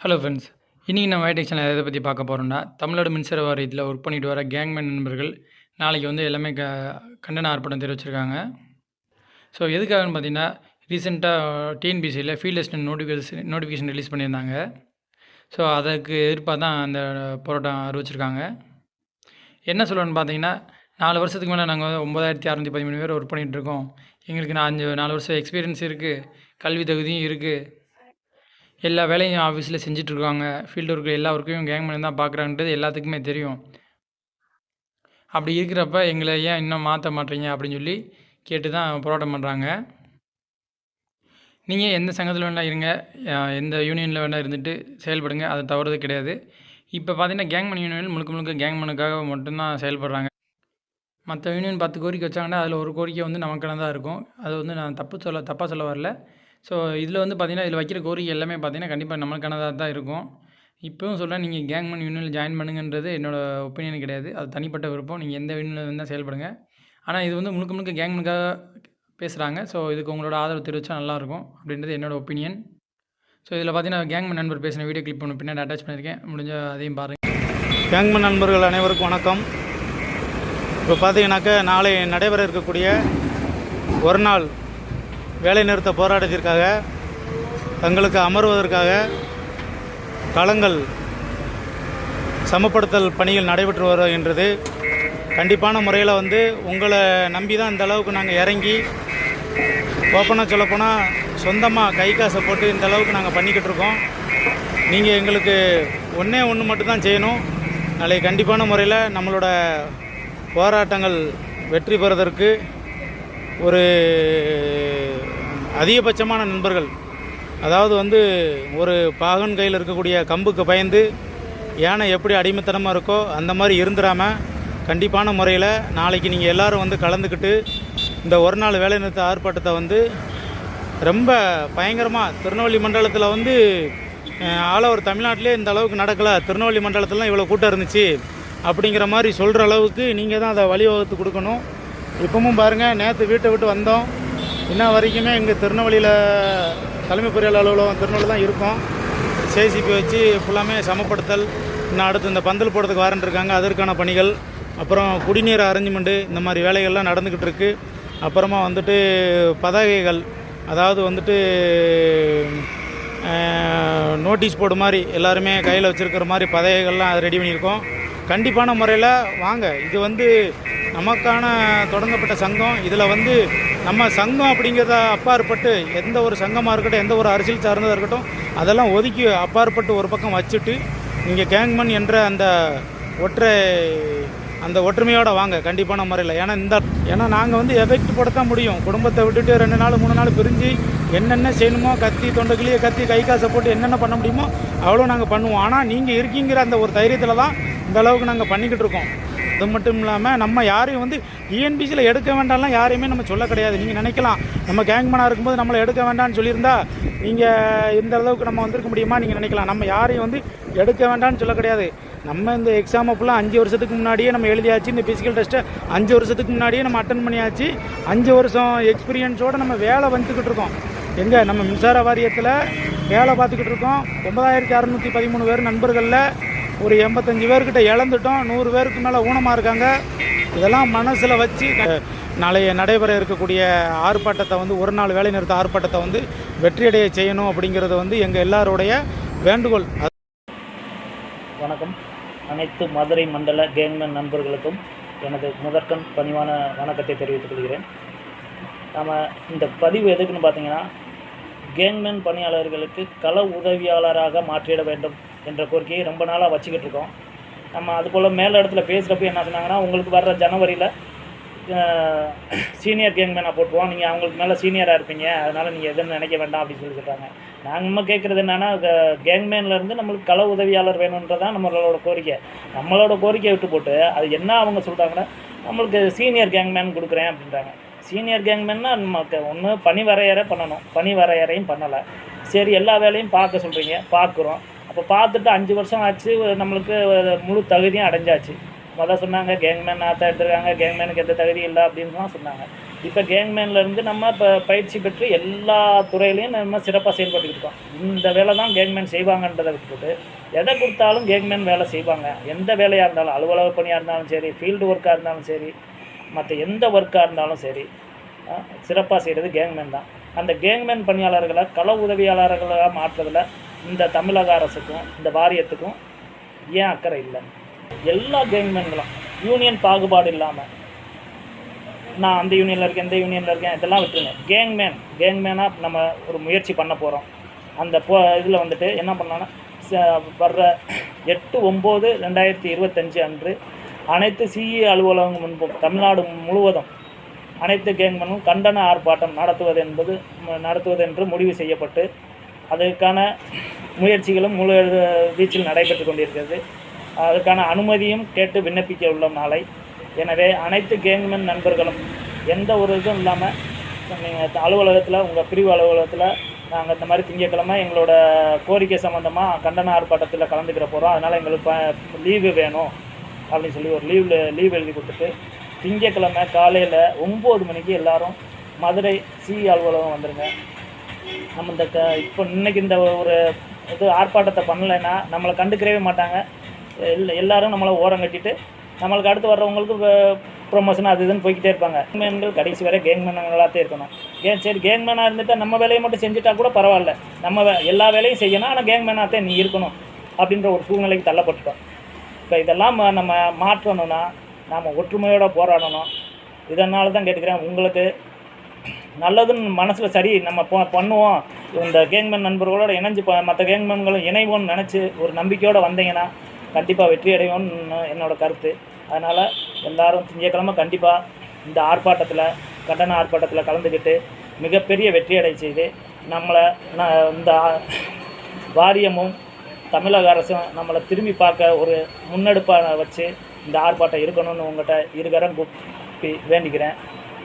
Hello friends இன்றைக்கி நம்ம ஐடெக் channel எதை பற்றி பார்க்க போகிறோம்னா தமிழ்நாடு மின்சார வாரியத்தில் ஒர்க் பண்ணிட்டு வர கேங்மேன் நண்பர்கள் நாளைக்கு வந்து எல்லாமே க கண்டன ஆர்ப்பாட்டம் தெரிவிச்சிருக்காங்க. ஸோ எதுக்காகன்னு பார்த்தீங்கன்னா ரீசெண்டாக டிஎன்பிசியில் field assistant notification notification release பண்ணியிருந்தாங்க. ஸோ அதற்கு எதிர்ப்பாக தான் அந்த போராட்டம் அறிவிச்சிருக்காங்க. என்ன சொல்லணும்னு பார்த்தீங்கன்னா நாலு வருஷத்துக்கு மேலே நாங்கள் வந்து ஒம்பதாயிரத்தி அறநூற்றி பதிமூணு பேர் ஒர்க் பண்ணிகிட்ருக்கோம் எங்களுக்கு நான் அஞ்சு நாலு வருஷம் எக்ஸ்பீரியன்ஸ் இருக்குது கல்வி தகுதியும் இருக்குது எல்லா வேலையும் ஆஃபீஸில் செஞ்சிட்ருக்காங்க. ஃபீல்டு ஒர்க்கு எல்லா ஒர்க்கையும் கேங்மேன் தான் பார்க்குறாங்கன்றது எல்லாத்துக்குமே தெரியும். அப்படி இருக்கிறப்ப எங்களை ஏன் இன்னும் மாற்ற மாட்டீங்க அப்படின்னு சொல்லி கேட்டு தான் போராட்டம் பண்ணுறாங்க நீங்கள் எந்த சங்கத்தில் வேணால் இருங்க. எந்த யூனியனில் வேணால் இருந்துட்டு செயல்படுங்க. அது தவறுது கிடையாது. இப்போ பார்த்தீங்கன்னா கேங்மேன் யூனியன் முழுக்க முழுக்க கேங்மேனுக்காக மட்டும்தான் செயல்படுறாங்க. மற்ற யூனியன் பத்து கோரிக்கை வச்சாங்கன்னா அதில் ஒரு கோரிக்கை வந்து நமக்கான தான் இருக்கும். அது வந்து நான் தப்பு சொல்ல தப்பாக சொல்ல வரல. ஸோ இதில் வந்து பார்த்திங்கன்னா இதில் வைக்கிற கோரிக்கை எல்லாமே பார்த்தீங்கன்னா கண்டிப்பாக நம்மளுக்கானதாக தான் இருக்கும். இப்போவும் சொல்கிறேன் நீங்கள் கேங்மேன் யூனியனில் ஜாயின் பண்ணுங்கன்றது என்னோடய ஒப்பீனியன் கிடையாது. அது தனிப்பட்ட விருப்பம். நீங்கள் எந்த யூனியனில் இருந்தால் செயல்படுங்க. ஆனால் இது வந்து முழுக்க முழுக்க கேங்மனுக்காக பேசுகிறாங்க ஸோ இதுக்கு உங்களோட ஆதரவு தெரிவித்தா நல்லாயிருக்கும் அப்படின்றது என்னோடய ஒப்பீனியன் ஸோ இதில் பார்த்தீங்கன்னா கேங்மேன் நண்பர் பேசின வீடியோ கிளிப் ஒன்று பின்னாடி அட்டாச் பண்ணியிருக்கேன் முடிஞ்ச அதையும் பாருங்கள் கேங்மன் நண்பர்கள் அனைவருக்கும் வணக்கம். இப்போ பார்த்தீங்கன்னாக்க நாளை நடைபெற இருக்கக்கூடிய ஒரு நாள் வேலைநிறுத்த போராட்டத்திற்காக தங்களுக்கு அமர்வதற்காக களங்கள் சமப்படுத்தல் பணிகள் நடைபெற்று வருகின்றது. கண்டிப்பான முறையில் வந்து உங்களை நம்பி தான் இந்த அளவுக்கு நாங்கள் இறங்கி ஓப்பனாக சொல்லப்போனால் சொந்தமாக கை காசை போட்டு இந்த அளவுக்கு நாங்கள் பண்ணிக்கிட்டு இருக்கோம். நீங்கள் எங்களுக்கு ஒன்றே ஒன்று மட்டும்தான் செய்யணும். நாளைக்கு கண்டிப்பான முறையில் நம்மளோட போராட்டங்கள் வெற்றி பெறுவதற்கு ஒரு அதிகபட்சமான நண்பர்கள். அதாவது வந்து ஒரு பாகன் கையில் இருக்கக்கூடிய கம்புக்கு பயந்து யானை எப்படி அடிமைத்தனமாக இருக்கோ அந்த மாதிரி இருந்துடாமல் கண்டிப்பான முறையில் நாளைக்கு நீங்கள் எல்லாரும் வந்து கலந்துக்கிட்டு இந்த ஒரு நாள் வேலைநிறுத்த ஆர்ப்பாட்டத்தை வந்து ரொம்ப பயங்கரமாக திருநெல்வேலி மண்டலத்தில் வந்து ஆல் ஓவர் தமிழ்நாட்டிலே இந்த அளவுக்கு நடக்கலை. திருநெல்வேலி மண்டலத்திலாம் இவ்வளோ கூட்டம் இருந்துச்சு. அப்படிங்கிற மாதிரி சொல்கிற அளவுக்கு நீங்கள் தான் அதை வழிவகுத்து கொடுக்கணும். இப்பவும் பாருங்கள் நேற்று வீட்டை விட்டு வந்தோம். இன்ன வரைக்குமே இங்கே திருநெல்வேலியில் தலைமை பொறியாளர் அலுவலகம் திருநெல்வேலி தான் இருக்கோம். சேசிபி வச்சு ஃபுல்லாமே சமப்படுத்தல். இன்னும் அடுத்து இந்த பந்தல் போடுறதுக்கு வாரண்ட் இருக்காங்க. அதற்கான பணிகள் அப்புறம் குடிநீர் அரேஞ்ச்மெண்ட்டு இந்த மாதிரி வேலைகள்லாம் நடந்துக்கிட்டு இருக்குது அப்புறமா வந்துட்டு பதாகைகள் அதாவது வந்துட்டு நோட்டீஸ் போர்டு மாதிரி எல்லாருமே கையில் வச்சுருக்கிற மாதிரி பதவிகள்லாம் ரெடி பண்ணியிருக்கோம். கண்டிப்பான முறையில் வாங்க. இது வந்து நமக்கான தொடங்கப்பட்ட சங்கம். இதில் வந்து நம்ம சங்கம் அப்படிங்கிறத அப்பாற்பட்டு எந்த ஒரு சங்கமாக இருக்கட்டும் எந்த ஒரு அரசியல் சார்ந்ததாக இருக்கட்டும் அதெல்லாம் ஒதுக்கி அப்பாற்பட்டு ஒரு பக்கம் வச்சுட்டு இங்கே கேங்மன் என்ற அந்த ஒற்றை அந்த ஒற்றுமையோடு வாங்க கண்டிப்பான முறையில். ஏன்னா இந்த ஏன்னா நாங்கள் வந்து எஃபெக்ட் படுத்த முடியும். குடும்பத்தை விட்டுட்டு ரெண்டு நாள் மூணு நாள் பிரிஞ்சு என்னென்ன செய்யணுமோ கத்தி தொண்டைக்குள்ளேயே கத்தி கை காசை போட்டு என்னென்ன பண்ண முடியுமோ அவ்வளோ நாங்கள் பண்ணுவோம். ஆனால் நீங்கள் இருக்கீங்கிற அந்த ஒரு தைரியத்தில் தான் இந்த அளவுக்கு நாங்கள் பண்ணிக்கிட்டு இருக்கோம். அது மட்டும் இல்லாமல் நம்ம யாரையும் வந்து இஎன்பிசியில் எடுக்க வேண்டாம்லாம் யாரையுமே நம்ம சொல்ல கிடையாது. நீங்கள் நினைக்கலாம் நம்ம கேங்மனாக இருக்கும்போது நம்மளை எடுக்க வேண்டாம்னு சொல்லியிருந்தா நீங்கள் இந்த அளவுக்கு நம்ம வந்திருக்க முடியுமா? நீங்கள் நினைக்கலாம். நம்ம யாரையும் வந்து எடுக்க வேண்டாம்னு சொல்ல கிடையாது. நம்ம இந்த எக்ஸாம் ஃபுல்லாக அஞ்சு வருஷத்துக்கு முன்னாடியே நம்ம எழுதியாச்சு. இந்த ஃபிசிக்கல் டெஸ்ட்டை அஞ்சு வருஷத்துக்கு முன்னாடியே நம்ம அட்டன் பண்ணியாச்சு. அஞ்சு வருஷம் எக்ஸ்பீரியன்ஸோடு நம்ம வேலை வந்துக்கிட்டு இருக்கோம். எங்கே? நம்ம மின்சார வாரியத்தில் வேலை பார்த்துக்கிட்டு இருக்கோம். ஒன்பதாயிரத்தி அறநூற்றி பதிமூணு பேர் நண்பர்களில். ஒரு எண்பத்தஞ்சு பேர்கிட்ட இழந்துட்டோம் நூறு பேருக்கு மேலே ஊனமாக இருக்காங்க. இதெல்லாம் மனசில் வச்சு நாளைய நடைபெற இருக்கக்கூடிய ஆர்ப்பாட்டத்தை வந்து ஒரு நாள் வேலை நிறுத்த ஆர்ப்பாட்டத்தை வந்து வெற்றியடைய செய்யணும் அப்படிங்கிறது வந்து எங்கள் எல்லாருடைய வேண்டுகோள். வணக்கம். அனைத்து மதுரை மண்டல கேங்மேன் நண்பர்களுக்கும் எனது முதற்கண் பணிவான வணக்கத்தை தெரிவித்துக் கொள்கிறேன். நம்ம இந்த பதிவு எதுக்குன்னு பார்த்தீங்கன்னா கேங்மேன் பணியாளர்களுக்கு கள உதவியாளராக மாற்றிட வேண்டும் என்ற கோரிக்கையை ரொம்ப நாளாக வச்சுக்கிட்டு இருக்கோம் நம்ம அதுபோல் மேல் இடத்துல பேசுகிறப்ப என்ன சொன்னாங்கன்னா உங்களுக்கு வர்ற ஜனவரியில் சீனியர் கேங்மேனாக போட்டுருவோம். நீங்கள் அவங்களுக்கு மேலே சீனியராக இருப்பீங்க. அதனால் நீங்கள் எதுவும் நினைக்க வேண்டாம் அப்படின்னு சொல்லி சொல்கிறாங்க நாங்கள் நம்ம கேட்குறது என்னென்னா கேங்மேன்லேருந்து நம்மளுக்கு கள உதவியாளர் வேணுன்றதான் நம்மளோட கோரிக்கை. நம்மளோட கோரிக்கையை விட்டு போட்டு அது என்ன அவங்க சொல்கிறாங்கன்னா நம்மளுக்கு சீனியர் கேங்மேன் கொடுக்குறேன் அப்படின்றாங்க. சீனியர் கேங்மேன்னா நமக்கு ஒன்று பணி வரையறை பண்ணணும். பணி வரையறையும் பண்ணலை. சரி எல்லா வேலையும் பார்க்க சொல்கிறீங்க பார்க்குறோம். அப்போ பார்த்துட்டு அஞ்சு வருஷம் ஆச்சு நம்மளுக்கு முழு தகுதியும் அடைஞ்சாச்சு. முதல்ல சொன்னாங்க கேங்மேன் ஆத்தா எடுத்துருக்காங்க. கேங்மேனுக்கு எந்த தகுதி இல்லை அப்படின்னு தான் சொன்னாங்க. இப்போ கேங்மேன்லேருந்து நம்ம இப்போ பயிற்சி பெற்று எல்லா துறையிலையும் நம்ம சிறப்பாக செயல்பட்டுக்கிட்டு இருக்கோம். இந்த வேலை தான் கேங்மேன் செய்வாங்கன்றதை விட்டுட்டு எதை கொடுத்தாலும் கேங்மேன் வேலை செய்வாங்க. எந்த வேலையாக இருந்தாலும் அலுவலக பணியாக இருந்தாலும் சரி ஃபீல்டு ஒர்க்காக இருந்தாலும் சரி மற்ற எந்த ஒர்க்காக இருந்தாலும் சரி சிறப்பாக செய்கிறது கேங்மேன் தான். அந்த கேங்மேன் பணியாளர்களை கள உதவியாளர்களாக மாற்றுறதில் இந்த தமிழக அரசுக்கும் இந்த வாரியத்துக்கும் ஏன் அக்கறை இல்லை? எல்லா கேங்மேன்களும் யூனியன் பாகுபாடு இல்லாமல் நான் அந்த யூனியனில் இருக்கேன் இந்த யூனியனில் இருக்கேன் இதெல்லாம் விட்டுருங்க. கேங்மேன் கேங்மேனாக நம்ம ஒரு முயற்சி பண்ண போகிறோம் அந்த போ இதில் வந்துட்டு என்ன பண்ணலான்னா ச- வர்ற எட்டு ஒம்பது ரெண்டாயிரத்தி இருபத்தஞ்சு அன்று அனைத்து சிஇ அலுவலகம் முன்பும் தமிழ்நாடு முழுவதும் அனைத்து கேங்மனும் கண்டன ஆர்ப்பாட்டம் நடத்துவது என்பது நடத்துவதென்று நடத்துவது என்று முடிவு செய்யப்பட்டு அதற்கான முயற்சிகளும் முழு வீச்சில் நடைபெற்று கொண்டிருக்கிறது. அதற்கான அனுமதியும் கேட்டு விண்ணப்பிக்க உள்ளோம் நாளை. எனவே அனைத்து கேங்மென் நண்பர்களும் எந்த ஒரு இதுவும் இல்லாமல் நீங்கள் அலுவலகத்தில் உங்கள் பிரிவு அலுவலகத்தில் நாங்கள் இந்த மாதிரி திங்கட்கிழமை எங்களோட கோரிக்கை சம்மந்தமாக கண்டன ஆர்ப்பாட்டத்தில் கலந்துக்கிற போகிறோம் அதனால் எங்களுக்கு ப லீவு வேணும். அப்படின்னு சொல்லி ஒரு லீவில் லீவ் எழுதி கொடுத்துட்டு திங்கட்கிழமை காலையில் ஒம்பது மணிக்கு எல்லோரும் மதுரை சி அலுவலகம் வந்துடுங்க நம்ம இந்த க இப்போ இன்னைக்கு இந்த ஒரு இது ஆர்ப்பாட்டத்தை பண்ணலைன்னா நம்மளை கண்டுக்கிறவே மாட்டாங்க. எல் எல்லாரும் நம்மளை ஓரம் கட்டிட்டு நம்மளுக்கு அடுத்து வர்றவங்களுக்கு ப்ரொமோஷன் அது இதுன்னு போய்கிட்டே இருப்பாங்க. கேங்மேன்கள் கடைசி வரை கேங்மேன்களாகத்தே இருக்கணும். ஏன் சரி கேங்மேனாக இருந்துட்டால் நம்ம வேலையை மட்டும் செஞ்சுட்டா கூட பரவாயில்ல. நம்ம வே எல்லா வேலையும் செய்யணும் ஆனால் கேங்மேனாகத்தே நீ இருக்கணும் அப்படின்ற ஒரு சூழ்நிலைக்கு தள்ளப்பட்டுட்டோம். இப்போ இதெல்லாம் நம்ம மாற்றணும்னா நாம் ஒற்றுமையோடு போராடணும். இதனால தான் கேட்டுக்கிறேன் உங்களுக்கு நல்லதுன்னு மனசில் சரி நம்ம போ பண்ணுவோம். இந்த கேங்மேன் நண்பர்களோடு இணைஞ்சு மற்ற கேங்மேன்களும் இணைவோம்னு நினச்சி ஒரு நம்பிக்கையோடு வந்தீங்கன்னா கண்டிப்பாக வெற்றி அடைவோம்னு என்னோடய கருத்து. அதனால் எல்லோரும் திங்கக்கிழமை கண்டிப்பாக இந்த ஆர்ப்பாட்டத்தில் கண்டன ஆர்ப்பாட்டத்தில் கலந்துக்கிட்டு மிகப்பெரிய வெற்றி அடைச்சிது நம்மளை இந்த வாரியமும் தமிழக அரசும் நம்மளை திரும்பி பார்க்க ஒரு முன்னெடுப்பாக வச்சு இந்த ஆர்ப்பாட்டம் இருக்கணும்னு உங்கள்கிட்ட இருகரம் கூப்பி வேண்டிக்கிறேன்.